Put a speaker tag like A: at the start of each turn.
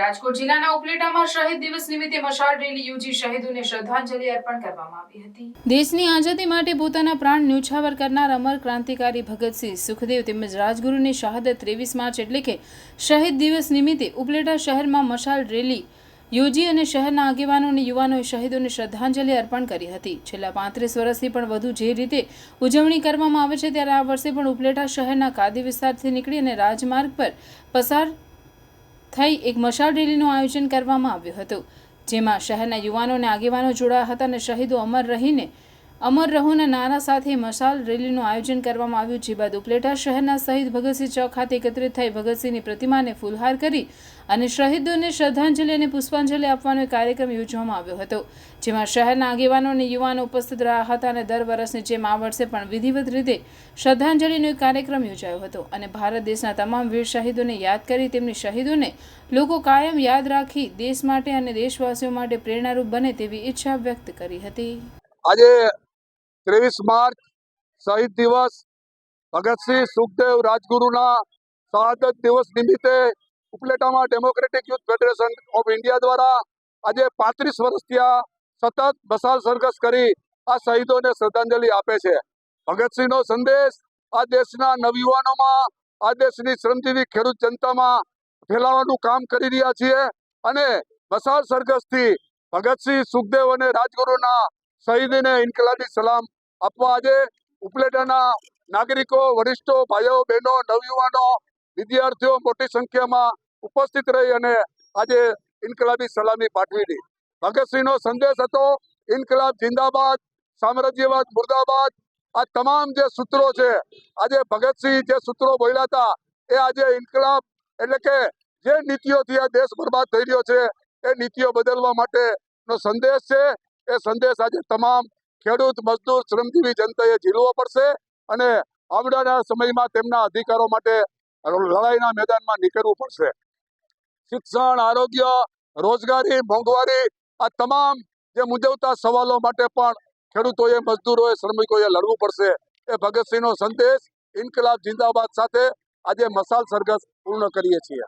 A: રાજકોટ જિલ્લાના ઉપલેટામાં શહીદ દિવસ નિમિત્તે મશાલ રેલી યોજી શહીદોને શ્રદ્ધાંજલિ અર્પણ કરવામાં આવી હતી. દેશની આઝાદી માટે પોતાના પ્રાણ ન્યુછાવર કરનાર અમર ક્રાંતિકારી ભગતસિંહ સુખદેવ તેમજ રાજગુરુની શહાદત ત્રેવીસ માર્ચ એટલે કે શહીદ દિવસ નિમિત્તે ઉપલેટા શહેરમાં મશાલ રેલી યોજી અને શહેરના આગેવાનો અને યુવાનોએ શહીદોને શ્રદ્ધાંજલિ અર્પણ કરી હતી. છેલ્લા પાંત્રીસ વર્ષથી પણ વધુ જે રીતે ઉજવણી કરવામાં આવે છે, ત્યારે આ વર્ષે પણ ઉપલેટા શહેરના કાદી વિસ્તારથી નીકળી અને રાજમાર્ગ પર પસાર થઈ એક મશાલ રેલીનું આયોજન કરવામાં આવ્યું હતું, જેમાં શહેરના યુવાનો અને આગેવાનો જોડાયા હતા અને શહીદો અમર રહીને અમર રહોના નારા સાથે મશાલ રેલીનું આયોજન કરવામાં આવ્યું, જે બાદ ઉપલેટા શહેરના શહીદ ભગતસિંહ ચોક ખાતે એકત્રિત થઈ ભગતસિંહની પ્રતિમાને ફૂલહાર કરી અને શહીદોને શ્રદ્ધાંજલિ અને પુષ્પાંજલિ આપવાનો કાર્યક્રમ યોજવામાં આવ્યો હતો, જેમાં શહેરના આગેવાનો અને યુવાનો ઉપસ્થિત રહ્યા હતા અને દર વર્ષની જેમ આ વર્ષે પણ વિધિવત રીતે શ્રદ્ધાંજલિનો કાર્યક્રમ યોજાયો હતો અને ભારત દેશના તમામ વીર શહીદોને યાદ કરી તેમની શહીદોને લોકો કાયમ યાદ રાખી દેશ માટે અને દેશવાસીઓ માટે પ્રેરણારૂપ બને તેવી ઈચ્છા વ્યક્ત કરી હતી.
B: આજે ત્રેવીસ માર્ચ શહીદ દિવસ. ભગતસિંહ સુખદેવ રાજગુરુના શહાદત દિવસ નિમિત્તે ઉપલેટામાં democratic youth federation of India દ્વારા આજે પાંત્રીસ વર્ષથી આ સતત બસાલ સરઘસ કરી આ શહીદોને શ્રદ્ધાંજલિ આપે છે. ભગતસિંહનો સંદેશ આ દેશના નવયુવાનોમાં, આ દેશની શ્રમજીવી ખેડૂત જનતામાં ફેલાવવાનું કામ કરી રહ્યા છીએ અને બસાલ સરઘસથી ભગતસિંહ સુખદેવ અને રાજગુરુના શહીદીને ઇન્કલાબી સલામ આપવા આજે ઉપલેટાના નાગરિકો, વરિષ્ઠો, ભાઈઓ, બહેનો, નવયુવાનો, વિદ્યાર્થીઓ મોટી સંખ્યામાં ઉપસ્થિત રહી અને આજે ઇન્કલાબી સલામી પાઠવી ભગતસિંહનો સંદેશ હતો, ઇન્કલાબ જિંદાબાદ, સામ્રાજ્યવાદ મુર્દાબાદ. આ તમામ જે સૂત્રો છે, આજે ભગતસિંહ જે સૂત્રો બોલ્યા હતા, એ આજે ઇન્કલાબ એટલે કે જે નીતિઓથી આ દેશ બરબાદ થઈ રહ્યો છે, એ નીતિઓ બદલવા માટેનો સંદેશ છે. એ સંદેશ આજે તમામ ખેડૂત, મજદૂર, શ્રમજીવી જનતાએ ઝીલવો પડશે અને આવનારા સમયમાં તેમના અધિકારો માટે લડાઈના મેદાનમાં નીકળવું પડશે. શિક્ષણ, આરોગ્ય, રોજગારી, મોંઘવારી આ તમામ જે મૂંઝવતા સવાલો માટે પણ ખેડૂતોએ, મજદૂરોએ, શ્રમિકોએ લડવું પડશે. એ ભગતસિંહનો સંદેશ ઇન્કલાબ જિંદાબાદ સાથે આજે મસાલ સરઘસ પૂર્ણ કરીએ છીએ.